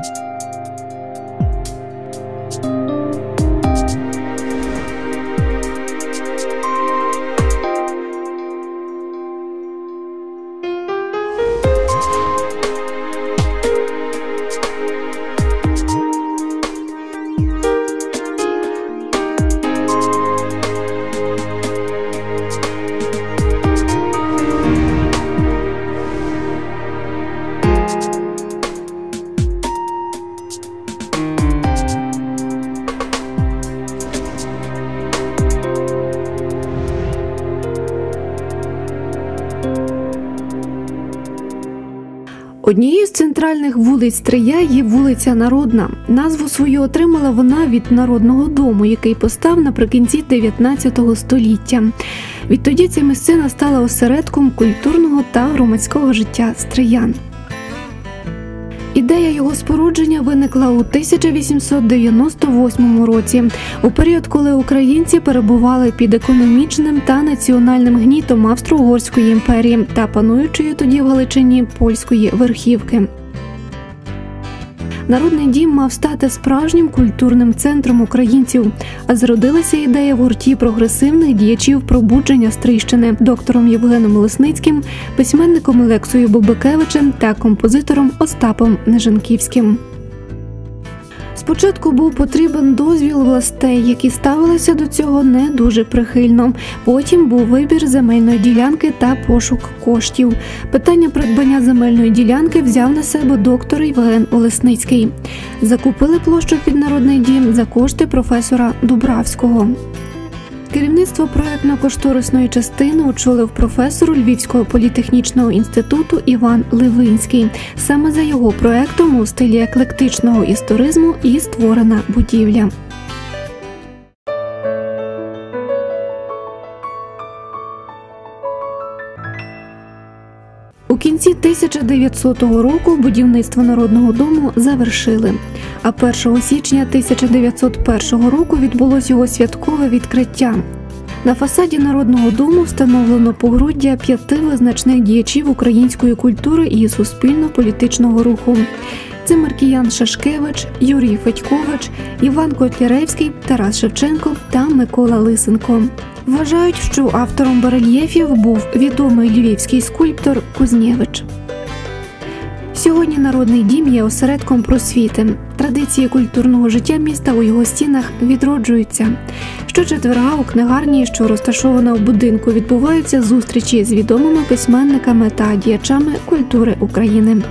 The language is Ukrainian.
Thank you Однією з центральних вулиць Трия є вулиця Народна. Назву свою отримала вона від народного дому, який постав наприкінці 19 століття. Відтоді ця місцина стала осередком культурного та громадського життя стриян. Ідея його спорудження виникла у 1898 році, у період, коли українці перебували під економічним та національним гнітом Австро-Угорської імперії та пануючої тоді в Галичині польської верхівки. Народний дім мав стати справжнім культурним центром українців, а зродилася ідея в гурті прогресивних діячів пробудження Стрийщини доктором Євгеном Лисницьким, письменником Олексою Бобикевичем та композитором Остапом Нежанківським. Спочатку був потрібен дозвіл властей, які ставилися до цього не дуже прихильно. Потім був вибір земельної ділянки та пошук коштів. Питання придбання земельної ділянки взяв на себе доктор Євген Олесницький. Закупили площу під народний дім за кошти професора Дубравського. Керівництво проектно-кошторисної частини очолив професор Львівського політехнічного інституту Іван Левинський. Саме за його проектом у стилі еклектичного історизму і створена будівля. У кінці 1900 року будівництво народного дому завершили. А 1 січня 1901 року відбулось його святкове відкриття. На фасаді народного дому встановлено погруддя п'яти визначних діячів української культури і суспільно-політичного руху. Це Маркіян Шашкевич, Юрій Федькович, Іван Котляревський, Тарас Шевченко та Микола Лисенко. Вважають, що автором барельєфів був відомий львівський скульптор Кузнєвич. Сьогодні народний дім є осередком просвіти. Традиції культурного життя міста у його стінах відроджуються. Щочетверга у книгарні, що розташована в будинку, відбуваються зустрічі з відомими письменниками та діячами культури України.